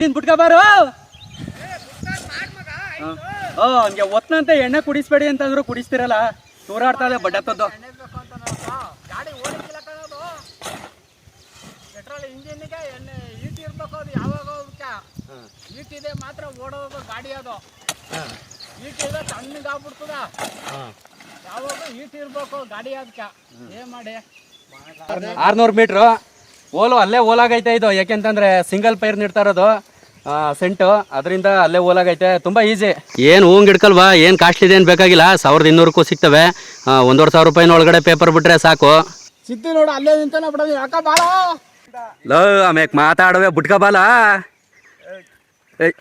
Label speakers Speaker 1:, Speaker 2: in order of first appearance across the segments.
Speaker 1: ನೀನ್ ಬಿಟ್ಕ ಬಾರು ಓ ಹಂಗೆ ಒತ್ನಂತೆ ಎಣ್ಣೆ ಕುಡಿಸ್ಬೇಡಿ ಅಂತಂದ್ರು ಕುಡಿಸ್ತಿರಲ್ಲ. ತೂರಾಡ್ತಾ ಇದೆ
Speaker 2: ಓಡಿಸಿಲ್ಲ ಕಣೋದು ಪೆಟ್ರೋಲ್ ಇಂಜಿನ್ಗೆ ಎಣ್ಣೆ ಈಟ್ ಇರ್ಬೇಕು ಅದು ಯಾವಾಗ ಈಟ್ ಇದೆ ಮಾತ್ರ ಓಡೋದು ಗಾಡಿ ಅದು. ಈಟ್ ಇದೆ ತಣ್ಣಗಾಗ್ಬಿಡ್ತದ ಯಾವಾಗ ಈಟ್ ಇರ್ಬೇಕು ಗಾಡಿ ಅದಕ್ಕೆ ಏನ್ ಮಾಡಿ.
Speaker 1: ಆರ್ನೂರು ಮೀಟ್ರು. ಓಲು ಅಲ್ಲೇ ಓಲಾಗೈತೆ ಇದು. ಯಾಕೆಂತಂದ್ರೆ ಸಿಂಗಲ್ ಪೈರ್ ನೀಡ್ತಾ ಇರೋದು. ಸೆಂಟು. ಅದರಿಂದ ಅಲ್ಲೇ ಓಲಾಗೈತೆ ತುಂಬ ಈಸಿ ಏನು ಹೂವು ಗಿಡ್ಕಲ್ವಾ? ಏನು ಕಾಸ್ಟ್ಲಿ ಇದೆ ಏನು ಬೇಕಾಗಿಲ್ಲ? ಸಾವಿರದ ಇನ್ನೂರಕ್ಕೂ ಸಿಗ್ತವೆ. ಒಂದೂವರೆ ಸಾವಿರ ರೂಪಾಯಿನ ಒಳಗಡೆ ಪೇಪರ್ ಬಿಟ್ರೆ ಸಾಕು.
Speaker 2: ಸಿದ್ದಿ ನೋಡು ಅಲ್ಲೇ ನಿಂತಾನೆ ಬಿಡೋದು. ಯಾಕ ಬಾಳ?
Speaker 1: ಲೋ ಆಮ್ಯಾಕ್ ಮಾತಾಡುವೆ ಬುಟ್ಕ ಬಾಲ. ಏಯ್,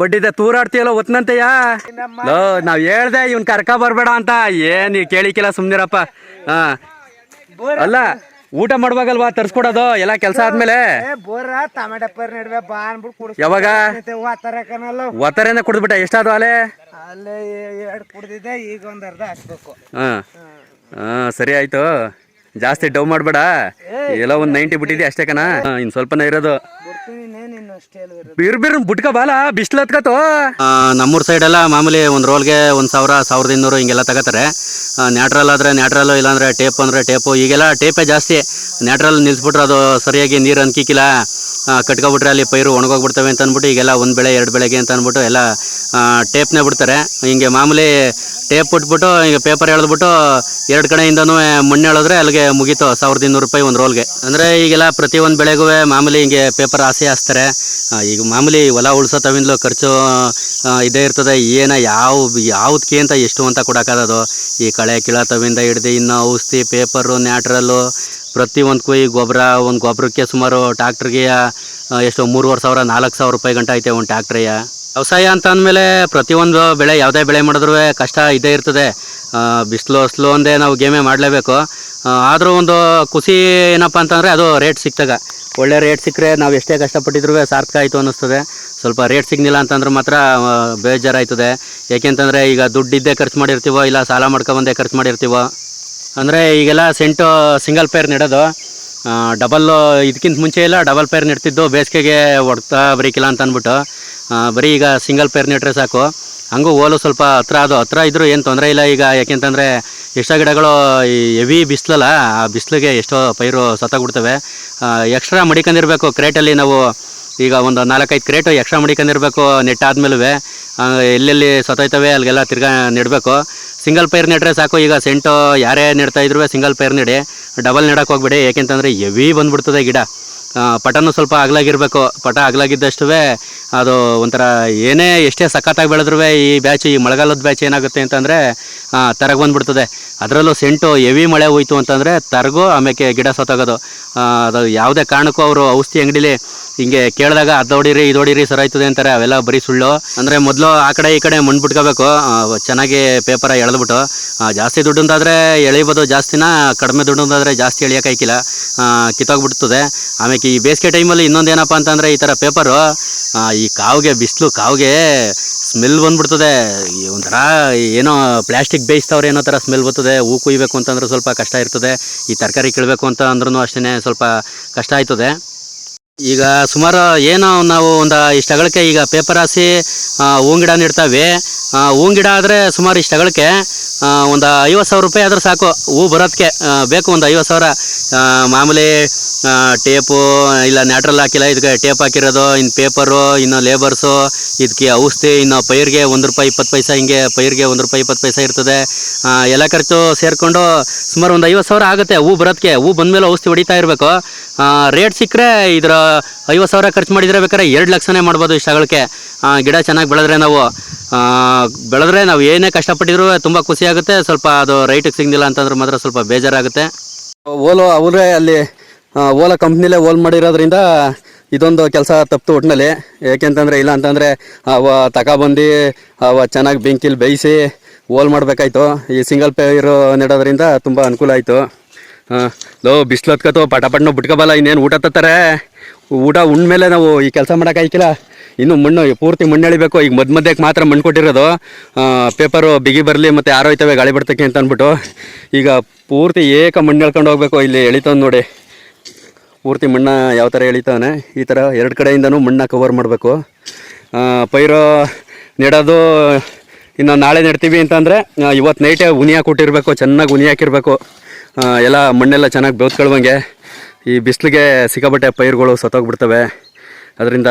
Speaker 1: ಬಡ್ಡಿದೆ ತೂರಾಡ್ತೀಯಲ್ಲ ಒತ್ನಂತೆಯ? ಲೋ ನಾವ್ ಹೇಳ್ದೆ ಇವ್ನ್ ಕರ್ಕ ಬರ್ಬೇಡ ಅಂತ. ಏನ್ ಕೇಳಿಕ್ಕಿಲ್ಲ ಕೇಳಿಕಿಲ್ಲ ಸುಮ್ನಿರಪ್ಪ. ಹಾ ಅಲ್ಲ ಊಟ ಮಾಡುವಾಗಲ್ವಾ? ತರ್ಸ್ಕೊಡೋದು? ಎಲ್ಲ ಕೆಲಸ ಆದ್ಮೇಲೆ?
Speaker 2: ಬೋರ ಟಮಾಟ ಪರ್ ನಡುವೆ ಬಾ ಅನ್ಬಿಟ್ಟು ಕುಡಿಸ್
Speaker 1: ಯಾವಾಗ?
Speaker 2: ಆತರ ಕನಲ್ಲ
Speaker 1: ಒತ್ತರೇನೆ ಕುಡಿದ್ಬಿಟ್ಟ. ಎಷ್ಟಾದ್ರು ಅಲೆ?
Speaker 2: ಅಲ್ಲೇ ಎರಡು ಕುಡ್ದಿದ್ದೆ ಈಗ ಒಂದ್ ಅರ್ಧ ಹಾಕ್ಬೇಕು.
Speaker 1: ಹಾ. ಹಾ ಸರಿ ಆಯ್ತು. ಜಾಸ್ತಿ ಡವ್ ಮಾಡ್ಬೇಡ. ಎಲ್ಲ ಒಂದ್ ನೈಂಟಿ ಬಿಟ್ಟಿದ್ಯಾ ಅಷ್ಟೇ ಕಣ? ಇನ್ ಸ್ವಲ್ಪನೇ ಇರೋದು. ಬಿರ್ ಬೀರ್ ಬುಟ್ಕ ಬಾಲ ಬಿಸಿಲು ಹತ್ಕತ್ತು? ನಮ್ಮೂರ್ ಸೈಡ್ ಎಲ್ಲ ಮಾಮೂಲಿ ಒಂದ್ ರೋಲ್ಗೆ ಒಂದ್ ಸಾವಿರ ಸಾವಿರದ ಇನ್ನೂರು ಹಿಂಗೆಲ್ಲ ತಗೋತಾರೆ. ನ್ಯಾಟ್ರಲ್ ಆದ್ರೆ ನ್ಯಾಟ್ರಲ್ ಇಲ್ಲಾಂದ್ರೆ ಟೇಪ್ ಅಂದ್ರೆ ಟೇಪು. ಈಗೆಲ್ಲ ಟೇಪೇ ಜಾಸ್ತಿ. ನ್ಯಾಟ್ರಲ್ ನಿಲ್ಸ್ಬಿಟ್ರೆ ಅದು ಸರಿಯಾಗಿ ನೀರು ಅನ್ಕಿಕ್ಕಿಲ್ಲ. ಕಟ್ಕೊಬಿಟ್ರೆ ಅಲ್ಲಿ ಪೈರು ಒಣಗೋಗ್ಬಿಡ್ತವೆ ಅಂತ ಅಂದ್ಬಿಟ್ಟು ಈಗೆಲ್ಲ ಒಂದ್ ಬೆಳೆ ಎರಡು ಬೆಳೆಗೆ ಅಂತ ಅಂದ್ಬಿಟ್ಟು ಎಲ್ಲ ಟೇಪ್ನೇ ಬಿಡ್ತಾರೆ. ಹಿಂಗೆ ಮಾಮೂಲಿ ಟೇಪ್ ಕೊಟ್ಬಿಟ್ಟು ಈಗ ಪೇಪರ್ ಎಳೆದ್ಬಿಟ್ಟು ಎರಡು ಕಡೆಯಿಂದನೂ ಮಣ್ಣು ಎಳೆದ್ರೆ ಅಲ್ಲಿಗೆ ಮುಗೀತು, ಸಾವಿರದ ಇನ್ನೂರು ರೂಪಾಯಿ ಒಂದು ರೋಲ್ಗೆ ಅಂದರೆ ಈಗೆಲ್ಲ ಪ್ರತಿಯೊಂದು ಬೆಳೆಗೂ ಮಾಮೂಲಿ ಹಿಂಗೆ ಪೇಪರ್ ಆಸೆ ಹಾಸ್ತಾರೆ. ಈಗ ಮಾಮೂಲಿ ಹೊಲ ಉಳ್ಸೋ ತವಿಂದಲೂ ಖರ್ಚು ಇದೇ ಇರ್ತದೆ. ಏನ ಯಾವ ಯಾವ್ದಕ್ಕೆ ಅಂತ ಎಷ್ಟು ಅಂತ ಕೊಡೋಕ್ಕಾಗೋದು. ಈ ಕಳೆ, ಕಿಳ, ತವಿಂದ, ಹಿಡ್ದು, ಇನ್ನು ಔಷಧಿ ಪೇಪರು ನ್ಯಾಟ್ರಲ್ಲು ಪ್ರತಿಯೊಂದಕ್ಕೂ ಈ ಗೊಬ್ಬರ ಒಂದು ಗೊಬ್ಬರಕ್ಕೆ ಸುಮಾರು ಟ್ಯಾಕ್ಟ್ರಿಗೆ ಎಷ್ಟು ಮೂರುವರೆ ಸಾವಿರ, ನಾಲ್ಕು ಸಾವಿರ ರೂಪಾಯಿ ಗಂಟೆ ಐತೆ ಒಂದು ಟ್ಯಾಕ್ಟ್ರಿಯ ವ್ಯವಸಾಯ ಅಂತ ಅಂದಮೇಲೆ ಪ್ರತಿಯೊಂದು ಬೆಳೆ ಯಾವುದೇ ಬೆಳೆ ಮಾಡಿದ್ರೂ ಕಷ್ಟ ಇದ್ದೇ ಇರ್ತದೆ. ಬಿಸಿಲು ಅಸಲು ಒಂದೇ ನಾವು ಗೇಮೇ ಮಾಡಲೇಬೇಕು. ಆದರೂ ಒಂದು ಖುಷಿ ಏನಪ್ಪ ಅಂತಂದರೆ ಅದು ರೇಟ್ ಸಿಕ್ತಾಗ ಒಳ್ಳೆ ರೇಟ್ ಸಿಕ್ಕರೆ ನಾವು ಎಷ್ಟೇ ಕಷ್ಟಪಟ್ಟಿದ್ರು ಸಾರ್ಥಕ ಆಯಿತು ಅನ್ನಿಸ್ತದೆ. ಸ್ವಲ್ಪ ರೇಟ್ ಸಿಗ್ನಿಲ್ಲ ಅಂತಂದ್ರೆ ಮಾತ್ರ ಬೇಜಾರಾಯ್ತದೆ. ಏಕೆಂತಂದರೆ ಈಗ ದುಡ್ಡಿದ್ದೇ ಖರ್ಚು ಮಾಡಿರ್ತೀವೋ, ಇಲ್ಲ ಸಾಲ ಮಾಡ್ಕೊಬಂದೇ ಖರ್ಚು ಮಾಡಿರ್ತೀವೋ. ಅಂದರೆ ಈಗೆಲ್ಲ ಸೆಂಟು ಸಿಂಗಲ್ ಪೇರ್ ನೆಡೋದು. ಡಬಲ್ ಇದಕ್ಕಿಂತ ಮುಂಚೆ ಇಲ್ಲ ಡಬಲ್ ಪೇರ್ ನೆಡ್ತಿದ್ದು, ಬೇಸಿಗೆಗೆ ಹೊಡ್ತಾ ಬರೀಕಿಲ್ಲ ಅಂತ ಅಂದ್ಬಿಟ್ಟು ಬರೀ ಈಗ ಸಿಂಗಲ್ ಪೇರ್ ನೆಟ್ರೆ ಸಾಕು. ಹಂಗೂ ಓಲು ಸ್ವಲ್ಪ ಹತ್ರ ಅದು ಹತ್ರ ಇದ್ದರೂ ಏನು ತೊಂದರೆ ಇಲ್ಲ ಈಗ, ಯಾಕೆಂತಂದರೆ ಎಷ್ಟೋ ಗಿಡಗಳು ಹೆವಿ ಬಿಸಿಲಲ್ಲ, ಆ ಬಿಸಿಲಿಗೆ ಎಷ್ಟೋ ಪೈರು ಸತ್ತೋಗ್ಬಿಡ್ತವೆ. ಎಕ್ಸ್ಟ್ರಾ ಮಡಿಕೊಂಡಿರಬೇಕು ಕ್ರೇಟಲ್ಲಿ ನಾವು ಈಗ ಒಂದು ನಾಲ್ಕೈದು ಕ್ರೇಟು ಎಕ್ಸ್ಟ್ರಾ ಮಡಿಕೊಂಡಿರಬೇಕು ನೆಟ್ ಎಲ್ಲೆಲ್ಲಿ ಸತ್ತೋಯ್ತವೆ ಅಲ್ಲಿಗೆಲ್ಲ ತಿರ್ಗಾ ನೆಡಬೇಕು. ಸಿಂಗಲ್ ಪೈರ್ ನೆಟ್ರೆ ಸಾಕು, ಈಗ ಸೆಂಟು ಯಾರೇ ನೆಡ್ತಾ ಇದ್ರು ಸಿಂಗಲ್ ಪೈರ್ ನೆಡಿ. ಡಬಲ್ ನೆಡಕ್ಕೆ ಹೋಗ್ಬೇಡಿ, ಯಾಕೆಂತಂದರೆ ಎವಿ ಬಂದ್ಬಿಡ್ತದೆ ಗಿಡ. ಪಟನೂ ಸ್ವಲ್ಪ ಅಗಲಾಗಿರಬೇಕು. ಪಟ ಅಗಲಾಗಿದ್ದಷ್ಟು ಅದು ಒಂಥರ ಏನೇ ಎಷ್ಟೇ ಸಖತ್ತಾಗಿ ಬೆಳೆದ್ರೂ ಈ ಬ್ಯಾಚ್, ಈ ಮಳೆಗಾಲದ ಬ್ಯಾಚ್ ಏನಾಗುತ್ತೆ ಅಂತಂದರೆ ತರಗ ಬಂದ್ಬಿಡ್ತದೆ. ಅದರಲ್ಲೂ ಸೆಂಟು ಹೆವಿ ಮಳೆ ಹೋಯ್ತು ಅಂತಂದರೆ ತರಗು ಆಮೇಲೆ ಗಿಡ ಸತ್ತೋಗೋದು ಅದು ಯಾವುದೇ ಕಾರಣಕ್ಕೂ ಅವರು ಔಷಧಿ ಅಂಗಡಿಲಿ ಹಿಂಗೆ ಕೇಳಿದಾಗ ಅದು ಹೊಡಿರಿ ಇದು ಹೊಡೀರಿ ಆಯ್ತದೆ ಅಂತಾರೆ, ಅವೆಲ್ಲ ಬರೀ ಸುಳ್ಳು. ಅಂದರೆ ಮೊದಲು ಆ ಕಡೆ ಈ ಕಡೆ ಮಣ್ಣು ಬಿಟ್ಕೋಬೇಕು ಚೆನ್ನಾಗಿ ಪೇಪರ ಎಳೆದ್ಬಿಟ್ಟು. ಜಾಸ್ತಿ ಜಾಸ್ತಿ ದುಡ್ಡಂತಾದರೆ ಎಳಿಬೋದು ಜಾಸ್ತಿನ, ಕಡಿಮೆ ದುಡ್ಡಂತಾದರೆ ಜಾಸ್ತಿ ಎಳಿಯೋಕ್ಕಾಯ್ಕಿಲ್ಲ ಕಿತ್ತೋಗ್ಬಿಡ್ತದೆ. ಆಮೇಲೆ ಈ ಬೇಸಿಗೆ ಟೈಮಲ್ಲಿ ಇನ್ನೊಂದು ಏನಪ್ಪ ಅಂತಂದರೆ ಈ ಥರ ಪೇಪರು ಈ ಕಾವಿಗೆ, ಬಿಸಿಲು ಕಾವಿಗೆ ಸ್ಮೆಲ್ ಬಂದ್ಬಿಡ್ತದೆ. ಒಂಥರ ಏನೋ ಪ್ಲಾಸ್ಟಿಕ್ ಬೇಯಿಸ್ತವ್ರೆ ಏನೋ ಥರ ಸ್ಮೆಲ್ ಬರ್ತದೆ. ಹೂ ಕುಯ್ಬೇಕು ಅಂತಂದ್ರೆ ಸ್ವಲ್ಪ ಕಷ್ಟ ಇರ್ತದೆ. ಈ ತರಕಾರಿ ಕೀಳಬೇಕು ಅಂತ ಅಂದ್ರೂ ಅಷ್ಟೇ ಸ್ವಲ್ಪ ಕಷ್ಟ ಆಯ್ತದೆ. ಈಗ ಸುಮಾರು ಏನೋ ನಾವು ಒಂದು ಇಷ್ಟು ಅಗಲಕ್ಕೆ ಈಗ ಪೇಪರ್ ಹಾಸಿ ಹೂವಿನ ಗಿಡ ನೆಡ್ತಾವೆ. ಹೂವಿನ ಗಿಡ ಆದರೆ ಸುಮಾರು ಇಷ್ಟು ಅಗಲಕ್ಕೆ ಒಂದು ಐವತ್ತು ಸಾವಿರ ರೂಪಾಯಿ ಆದರೆ ಸಾಕು. ಹೂ ಬರೋದಕ್ಕೆ ಬೇಕು ಒಂದು ಐವತ್ತು ಸಾವಿರ. ಮಾಮೂಲಿ ಟೇಪು, ಇಲ್ಲ ನ್ಯಾಟ್ರಲ್ ಹಾಕಿಲ್ಲ, ಇದಕ್ಕೆ ಟೇಪ್ ಹಾಕಿರೋದು ಇನ್ನು ಪೇಪರು, ಇನ್ನು ಲೇಬರ್ಸು, ಇದಕ್ಕೆ ಔಷಧಿ, ಇನ್ನು ಪೈರ್ಗೆ ಒಂದು ರೂಪಾಯಿ ಇಪ್ಪತ್ತು ಪೈಸೆ, ಹಿಂಗೆ ಪೈರ್ಗೆ ಒಂದು ರೂಪಾಯಿ ಇಪ್ಪತ್ತು ಪೈಸೆ ಇರ್ತದೆ. ಎಲ್ಲ ಖರ್ಚು ಸೇರಿಕೊಂಡು ಸುಮಾರು ಒಂದು ಐವತ್ತು ಸಾವಿರ ಆಗುತ್ತೆ ಹೂ ಬರೋದಕ್ಕೆ ಹೂ ಬಂದಮೇಲೆ ಔಷಧಿ ಹೊಡಿತಾ ಇರಬೇಕು. ರೇಟ್ ಸಿಕ್ಕರೆ ಇದರ ಐವತ್ತು ಸಾವಿರ ಖರ್ಚು ಮಾಡಿದರೆ ಬೇಕಾದ್ರೆ ಎರಡು ಲಕ್ಷನೇ ಮಾಡ್ಬೋದು ಇಷ್ಟು ಅಗಲಕ್ಕೆ ಗಿಡ ಚೆನ್ನಾಗಿ ಬೆಳೆದ್ರೆ ನಾವು ಬೆಳೆದ್ರೆ ನಾವು ಏನೇ ಕಷ್ಟಪಟ್ಟಿದ್ರು ತುಂಬ ಖುಷಿಯಾಗುತ್ತೆ ಸ್ವಲ್ಪ ಅದು ರೈಟಿಗೆ ಸಿಗಲಿಲ್ಲ ಅಂತಂದ್ರೆ ಮಾತ್ರ ಸ್ವಲ್ಪ ಬೇಜಾರಾಗುತ್ತೆ. ಓಲೋ ಅವರೇ ಅಲ್ಲಿ ಓಲೋ ಕಂಪ್ನಿಲೇ ಓಲ್ ಮಾಡಿರೋದ್ರಿಂದ ಇದೊಂದು ಕೆಲಸ ತಪ್ಪಿತು ಒಟ್ಟಿನಲ್ಲಿ ಏಕೆಂತಂದರೆ ಇಲ್ಲ ಅಂತಂದರೆ ಅವ ತಗೊಬಂದು ಅವ ಚೆನ್ನಾಗಿ ಬೆಂಕಿಲಿ ಬೇಯಿಸಿ ಓಲ್ ಮಾಡಬೇಕಾಯ್ತು. ಈ ಸಿಂಗಲ್ ಪೇರು ನೆಡೋದ್ರಿಂದ ತುಂಬ ಅನುಕೂಲ ಆಯಿತು. ಹಾಂ. ಲೋ ಬಿಸಿಲು ಹತ್ಕತೋ ಪಟಾಪಟ್ ನಾವು ಇನ್ನೇನು ಊಟ ತತ್ತಾರೆ? ಊಟ ಉಂಡ್ಮೇಲೆ ನಾವು ಈ ಕೆಲಸ ಮಾಡೋಕ್ಕಾಯ್ಕಿಲ್ಲ ಇನ್ನು ಮಣ್ಣು, ಪೂರ್ತಿ ಮಣ್ಣು ಎಳಿಬೇಕು. ಈಗ ಮಧ್ಯ ಮಧ್ಯಕ್ಕೆ ಮಾತ್ರ ಮಣ್ಣು ಕೊಟ್ಟಿರೋದು. ಪೇಪರು ಬಿಗಿ ಬರಲಿ ಮತ್ತು ಆರೋಯ್ತವೆ ಗಾಳಿ ಬರ್ತಕ್ಕೆ ಅಂತ ಅಂದ್ಬಿಟ್ಟು. ಈಗ ಪೂರ್ತಿ ಏಕ ಮಣ್ಣು ಎಳ್ಕೊಂಡು ಹೋಗ್ಬೇಕು. ಇಲ್ಲಿ ಎಳಿತವನು ನೋಡಿ. ಪೂರ್ತಿ ಮಣ್ಣು ಯಾವ ಥರ ಎಳಿತವನೆ? ಈ ಥರ ಎರಡು ಕಡೆಯಿಂದನೂ ಮಣ್ಣು ಕವರ್ ಮಾಡಬೇಕು. ಪೈರು ನೆಡೋದು, ಇನ್ನು ನಾಳೆ ನೆಡ್ತೀವಿ ಅಂತಂದರೆ ಇವತ್ತು ನೈಟೇ ಹುನಿ ಹಾಕಿಟ್ಟಿರ್ಬೇಕು ಚೆನ್ನಾಗಿ ಉನಿಯಾಕಿರಬೇಕು ಹಾಕಿರಬೇಕು ಎಲ್ಲ ಮಣ್ಣೆಲ್ಲ ಚೆನ್ನಾಗಿ ಬೆವತ್ಕೊಳ್ಳುವಂಗೆ ಈ ಬಿಸಿಲಿಗೆ ಸಿಕ್ಕಾಪಟ್ಟೆ ಪೈರುಗಳು ಸತ್ತೋಗ್ಬಿಡ್ತವೆ. ಅದರಿಂದ